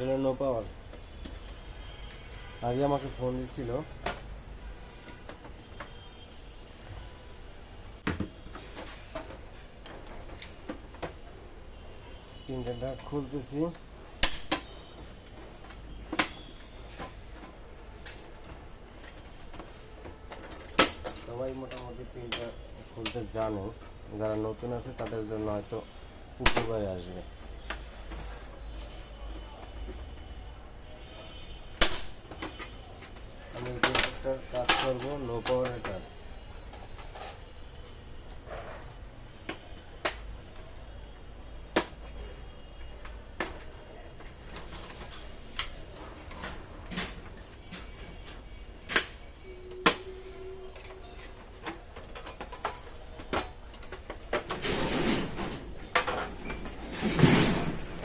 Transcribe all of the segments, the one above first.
এটা no power আগে আমাকে ফোন দিছিল। প্রিন্টারটা খুলতেছি। সবাই মোটামুটি প্রিন্টার খুলতে জানে। যারা নতুন আছে তাদের জন্য হয়তো উপকারে আসবে। একটা কাজ করব নো পাওয়ারের কাজ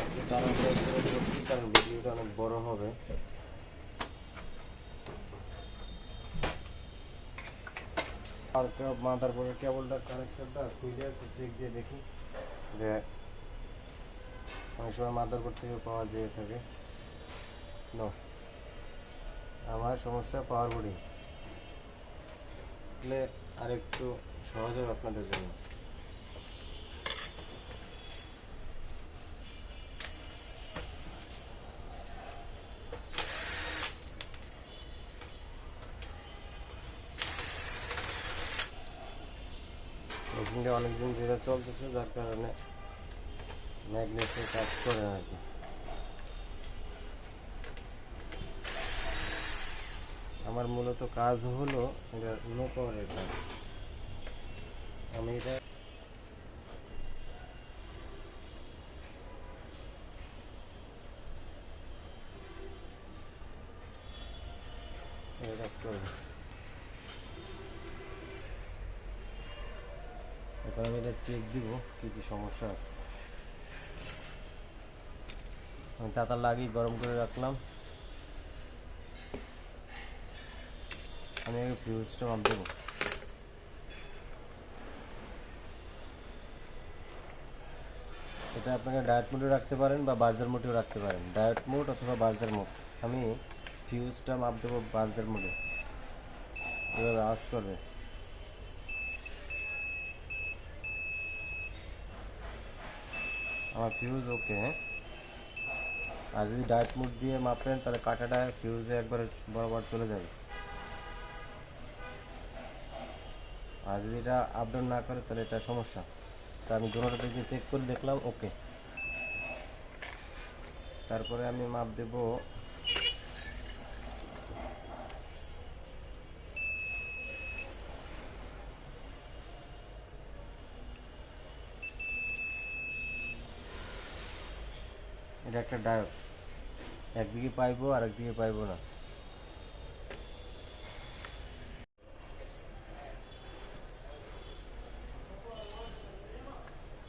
একটু তাড়াহুড়ো করে করছি কারণ ভিডিওটা অনেক বড় হবে আর মাদার বোর্ডের কেবলটা কানেক্টরটা খুঁজে চেক দিয়ে দেখি যে অনেক সময় মাদার বোর্ড থেকে পাওয়া যেয়ে থাকে। নো আমার সমস্যা পাওয়ার বোর্ডিং আর একটু সহজ হবে আপনাদের জন্য। মেশিনটা অনেকদিন ধরে চলতেছে, যার কারণে ম্যাগনেটের কাজ করে আর কি। আমার মূলত কাজ হলো এটা নো পাওয়ারের কাজ। আমি এটা কাজ করব। এখন আমি এটা চেক দিব, কি কি সমস্যা আছে। আমি তাতা লাগিয়ে গরম করে রাখলাম। আমি আগে ফিউজটা মাপ দেবো। এটা আপনাকে ডায়েট মোডে রাখতে পারেন বা বার্জার মোডেও রাখতে পারেন। ডায়েট মোড অথবা বার্জার মোড আমি ফিউজটা মাপ দেবো বার্জার মোডে এভাবে আওয়াজ করবে। আমার ফিউজ ওকে আর যদি ডায়েট মুড দিয়ে মাপেন, তাহলে কাটাটা ফিউজে একবারে বরাবর চলে যাবে। আর যদি এটা আপডাউন না করে, তাহলে এটা সমস্যা। তা আমি দুটোটা থেকে চেক করে দেখলাম ওকে তারপরে আমি মাপ দেব এটা একটা ডায়োড। একদিকে পাইবো আর একদিকে পাইবো না।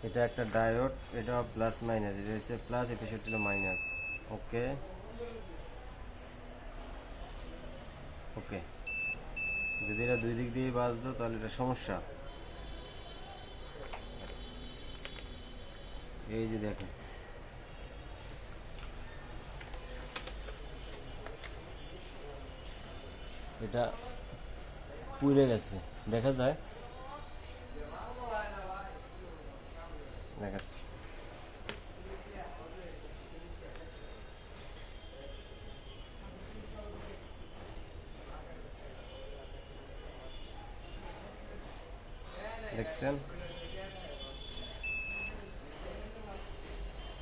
এটা একটা ডায়োড, এটা প্লাস মাইনাস এটা হচ্ছে প্লাস এটা হলো মাইনাস ওকে ওকে যদি এটা দুই দিক দিয়ে বাজলো তাহলে এটা সমস্যা। এই যে দেখেন। এটা পুড়ে গেছে। দেখা যায়। দেখাচ্ছি। দেখছেন?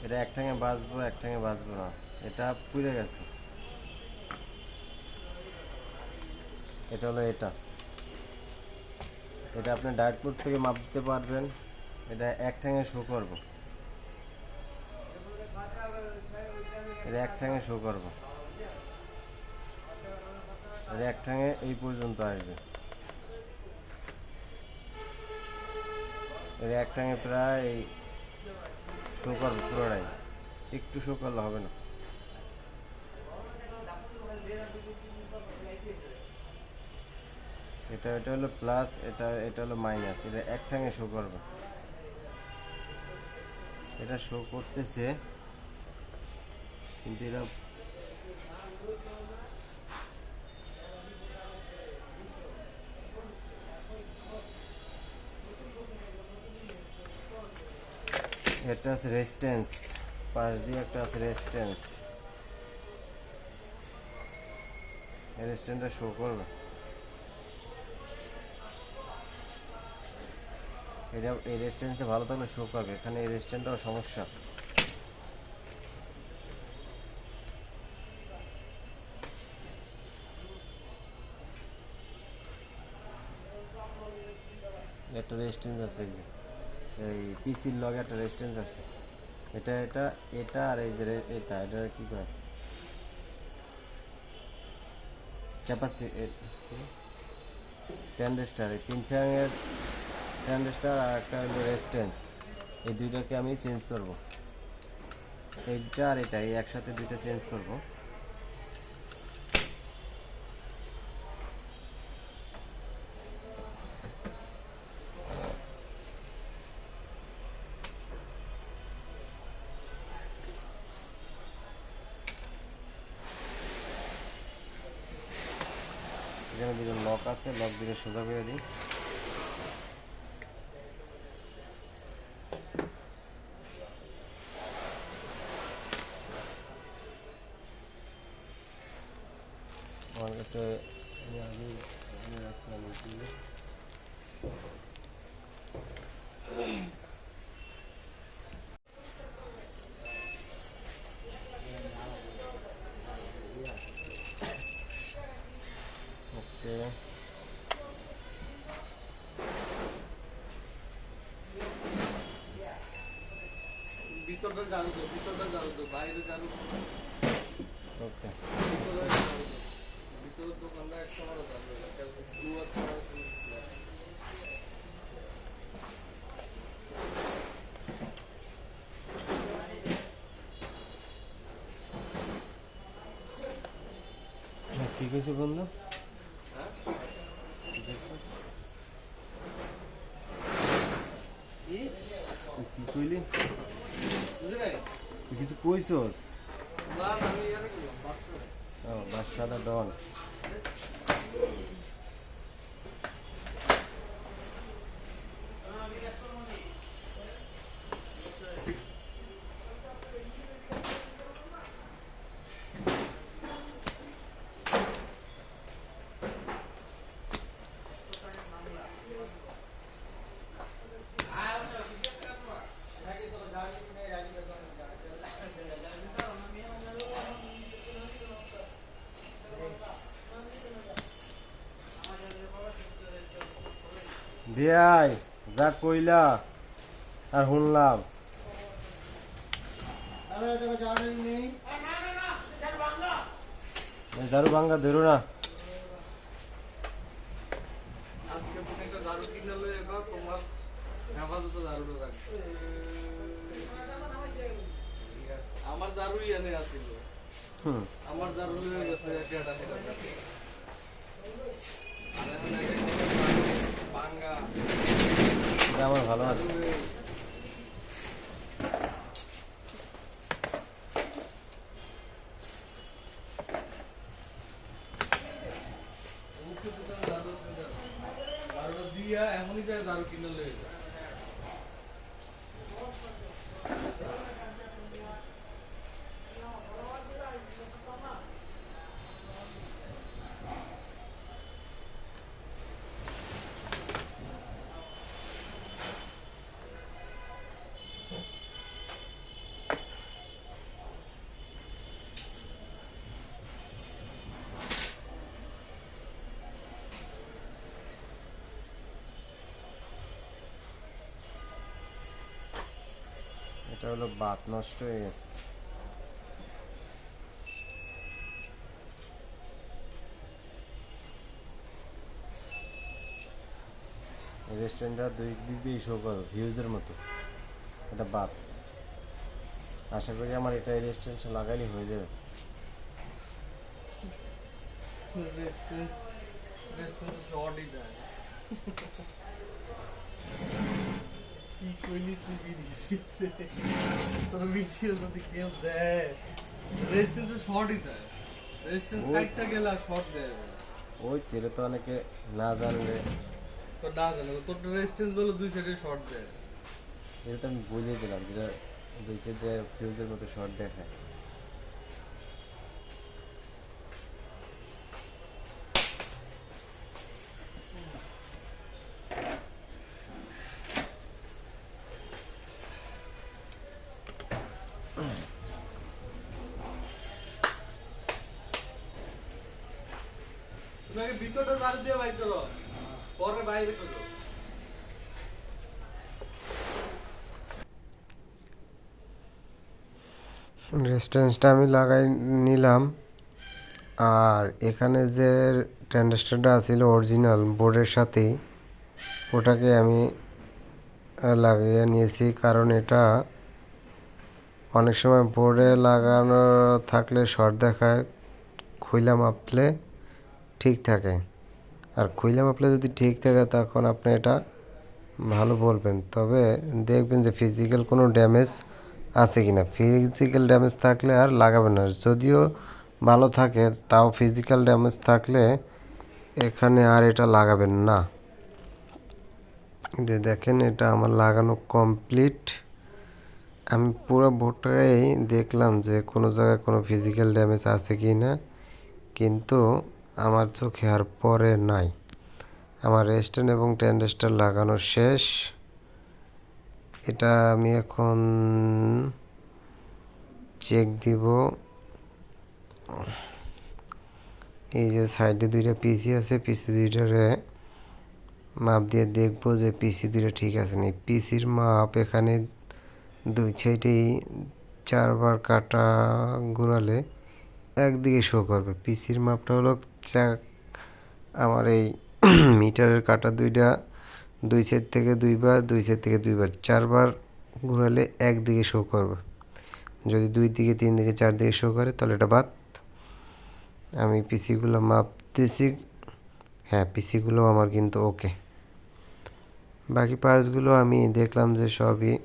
এটা এক ঠ্যাঙে বাঁচবো এক বাঁচবো না। এটা পুড়ে গেছে। এটা হলো এটা। এটা আপনি ডায়েট থেকে দিতে পারবেন। এটা এক ঠ্যাঙে শো করব। এটা এক ঠ্যাঙে শো করব। এটা এক ঠ্যাঙে এই পর্যন্ত আসবে। এটা এক ঠ্যাঙে প্রায় শো করব পুরোটাই। একটু শো করলে হবে না। এটা হলো প্লাস এটা এটা হলো মাইনাস এটা এক ঠ্যাঙে শো করবে। এটা শো করতেছে, কিন্তু এটা এটা আছে রেজিস্ট্যান্স পাশ দিয়ে একটা আছে রেজিস্ট্যান্স রেজিস্ট্যান্সটা শো করবে। এটা এই রেজিস্ট্যান্সটা ভালো থাকলে শো করবে। এখানে এই রেজিস্ট্যান্সটাও সমস্যা। একটা রেজিস্ট্যান্স আছে এই যে। এই পিসির লগে একটা রেজিস্ট্যান্স আছে। এটা এটা এটা আর এই যে এটা এটা কি করে ক্যাপাসিটি ট্যান্ডেস্টার এই তিনটা ট্যান্ডেস্টার আর একটা হলো রেজিস্ট্যান্স এই দুইটাকে আমি চেঞ্জ করব। এইটা আর এটা, এই একসাথে দুইটা চেঞ্জ করব। এখানে দুটো লক আছে লক দুটো সোজা করে দিই। আমার কাছে আমি আগে এনে রাখছিলাম এইগুলো। ওকে ভিতরটা জানো তো ভিতরটা জানো তো বাইরে জানো তো না। ওকে ভিতরে জানো তো। ভিতরের দোকানটা একটা আমার জানো না কেউ দুয়ার ছাড়া কোনো কিছু না। কি বন্ধু হ্যাঁ? কি? কইলি কিছু কইছস বাদশাদা ডন বিয়াই যা কইলা আর শুনলাম। ঝাড়ু ভাঙ্গা ধরো না। আমার এনে আছিল। হুম। আমার লয়ে গেছে একটা টাকা আর এখন এক এক বাঙ্গা এটা আমার ভালো আছে। হলো বাত নষ্ট হয়ে গেছে। রেস্টুরেন্টটা দুই দিক দিয়ে শো করো ভিউজের মতো। এটা বাত। আশা করি আমার এটা রেস্টুরেন্টে লাগাইলে হয়ে যাবে। শর্টই দেয়। তোর ভিডিও যদি কেউ দেয় রেজিস্ট্যান্সে শর্টই দেয় রেজিস্ট্যান্স কাইটটা গেলে শর্ট দেয়। ওই তেলে তো অনেকে না জানলে তো না জানে তোর রেজিস্ট্যান্স বলে দুই সাইডে শর্ট দেয় এটা তো আমি বলিয়ে দিলাম, যেটা দুই সাইডে ফিউজের মতো শর্ট দেখায় আগে ভিতরটা জাল দিয়ে পরে বাইরে করো। আমি লাগাই নিলাম। আর এখানে যে ট্যান্ডেস্টারটা আছিল অরিজিনাল বোর্ডের সাথেই ওটাকে আমি লাগিয়ে নিয়েছি। কারণ এটা অনেক সময় বোর্ডে লাগানো থাকলে শর্ট দেখায়, খুইলা মাপলে। ঠিক থাকে। আর খুইলা মাপলে যদি ঠিক থাকে, তখন আপনি এটা ভালো বলবেন। তবে দেখবেন যে ফিজিক্যাল কোনো ড্যামেজ আছে কিনা। ফিজিক্যাল ড্যামেজ থাকলে আর লাগাবেন না। যদিও ভালো থাকে, তাও ফিজিক্যাল ড্যামেজ থাকলে এখানে আর এটা লাগাবেন না। যে দেখেন, এটা আমার লাগানো কমপ্লিট আমি পুরো বোর্ডটাই দেখলাম যে কোনো জায়গায় কোনো ফিজিক্যাল ড্যামেজ আছে কি না কিন্তু আমার চোখে আর পরে নাই। আমার রেস্টেন এবং টেন্ডেস্টার লাগানো শেষ। এটা আমি এখন চেক দিব। এই যে সাইডে দুইটা পিসি আছে পিসি দুইটারে মাপ দিয়ে দেখব যে পিসি দুইটা ঠিক আছে নি পিসির মাপ এখানে দুই সাইডেই চারবার কাটা ঘুরালে একদিকে শো করবে। পিসির মাপটা হলো চা- আমার এই মিটারের কাটা দুইটা, দুই সাইড থেকে দুইবার, দুই সাইড থেকে দুইবার, চারবার ঘুরালে একদিকে শো করবে। যদি দুই দিকে, তিন দিকে, চার দিকে শো করে, তাহলে এটা বাদ। আমি পিসিগুলো মাপ দিয়েছি হ্যাঁ পিসিগুলো আমার কিন্তু ওকে বাকি পার্টসগুলো আমি দেখলাম যে সবই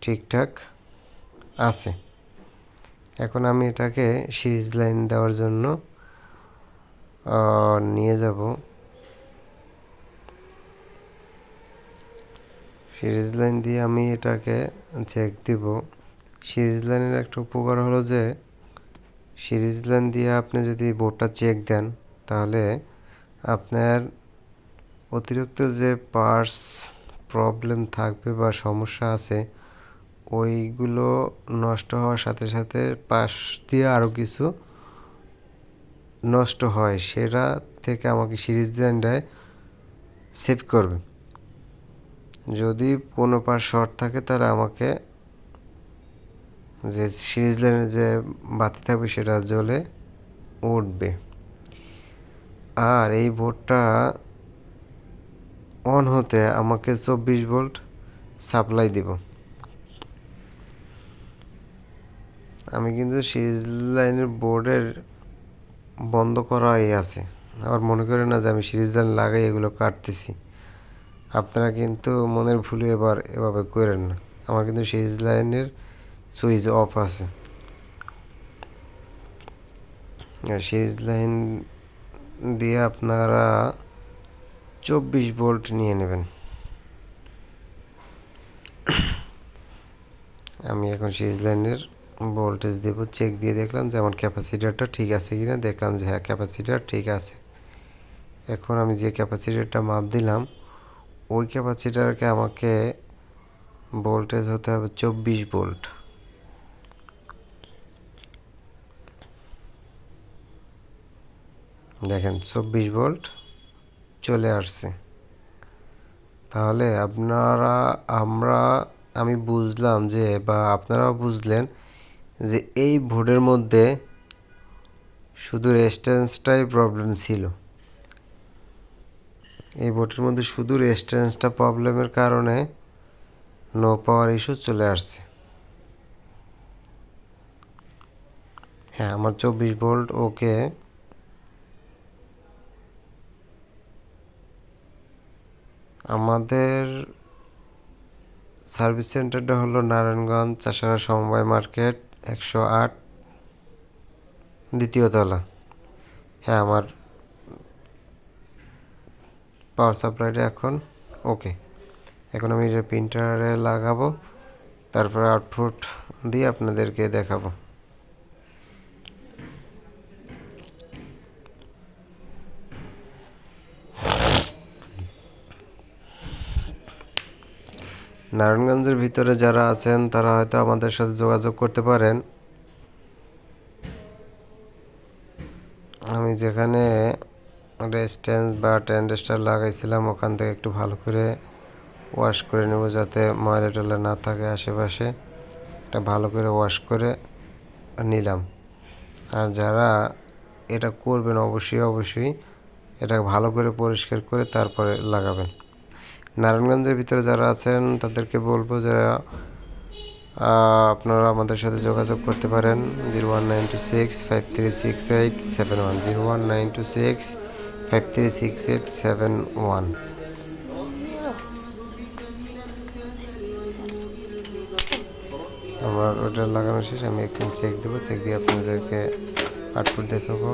ঠিকঠাক আছে। এখন আমি এটাকে সিরিজ লাইন দেওয়ার জন্য নিয়ে যাব। সিরিজ লাইন দিয়ে আমি এটাকে চেক দিব। সিরিজ লাইনের একটা উপকার হলো যে, সিরিজ লাইন দিয়ে আপনি যদি বোর্ডটা চেক দেন, তাহলে আপনার অতিরিক্ত যে পার্টস প্রবলেম থাকবে বা সমস্যা আছে ওইগুলো নষ্ট হওয়ার সাথে সাথে পাশ দিয়ে আরও কিছু নষ্ট হয়, সেটা থেকে আমাকে সিরিজ লাইনটায় সেভ করবে। যদি কোনো পার শর্ট থাকে, তাহলে আমাকে যে সিরিজ লাইনে যে বাতি থাকবে, সেটা জ্বলে উঠবে। আর এই বোর্ডটা অন হতে আমাকে চব্বিশ ভোল্ট সাপ্লাই দিব। আমি কিন্তু সিরিজ লাইনের বোর্ডের বন্ধ করাই আছে। আবার মনে করেন না যে আমি সিরিজ লাইন লাগাই এগুলো কাটতেছি। আপনারা কিন্তু মনের ভুলে এবার এভাবে করেন না। আমার কিন্তু সিরিজ লাইনের সুইচ অফ আছে। সিরিজ লাইন দিয়ে আপনারা চব্বিশ ভোল্ট নিয়ে নেবেন। আমি এখন সিরিজ লাইনের ভোল্টেজ দেব চেক দিয়ে দেখলাম যে আমার ক্যাপাসিটারটা ঠিক আছে কি না দেখলাম যে হ্যাঁ ক্যাপাসিটার ঠিক আছে। এখন আমি যে ক্যাপাসিটারটা মাপ দিলাম, ওই ক্যাপাসিটারকে আমাকে ভোল্টেজ হতে হবে চব্বিশ ভোল্ট দেখেন, চব্বিশ ভোল্ট চলে আসছে। তাহলে আপনারা, আমরা, আমি বুঝলাম যে, বা আপনারাও বুঝলেন যে এই ভোটের মধ্যে শুধু রেস্টেন্সটাই প্রবলেম ছিল। এই ভোটের মধ্যে শুধু রেস্টেন্সটা প্রবলেমের কারণে নো পাওয়ার ইস্যু চলে আসছে। হ্যাঁ আমার চব্বিশ ভোল্ট ওকে আমাদের সার্ভিস সেন্টারটা হলো নারায়ণগঞ্জ চাষারা সমবায় মার্কেট একশো আট, দ্বিতীয় তলা। হ্যাঁ আমার পাওয়ার সাপ্লাইটা এখন ওকে এখন আমি এটা প্রিন্টারে লাগাবো, তারপরে আউটপুট দিয়ে আপনাদেরকে দেখাবো। নারায়ণগঞ্জের ভিতরে যারা আছেন, তারা হয়তো আমাদের সাথে যোগাযোগ করতে পারেন। আমি যেখানে স্ট্যান্ড বা ট্যান্ডেস্টার লাগাইছিলাম, ওখান থেকে একটু ভালো করে ওয়াশ করে নেব যাতে ময়লা টয়লা না থাকে আশেপাশে। এটা ভালো করে ওয়াশ করে নিলাম। আর যারা এটা করবেন, অবশ্যই অবশ্যই এটা ভালো করে পরিষ্কার করে তারপরে লাগাবেন। নারায়ণগঞ্জের ভিতরে যারা আছেন, তাদেরকে বলব যারা আপনারা আমাদের সাথে যোগাযোগ করতে পারেন zero one nine two six, five three six eight seven one, zero one nine two six, five three six, eight seven one. আমার ওটা লাগানো শেষ, আমি একদিন চেক দেবো চেক দিয়ে আপনাদেরকে আউটপুট দেখাবো।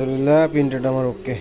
അലഹമില്ല പിന്നിട്ട് നമ്മൾ ഓക്കെ.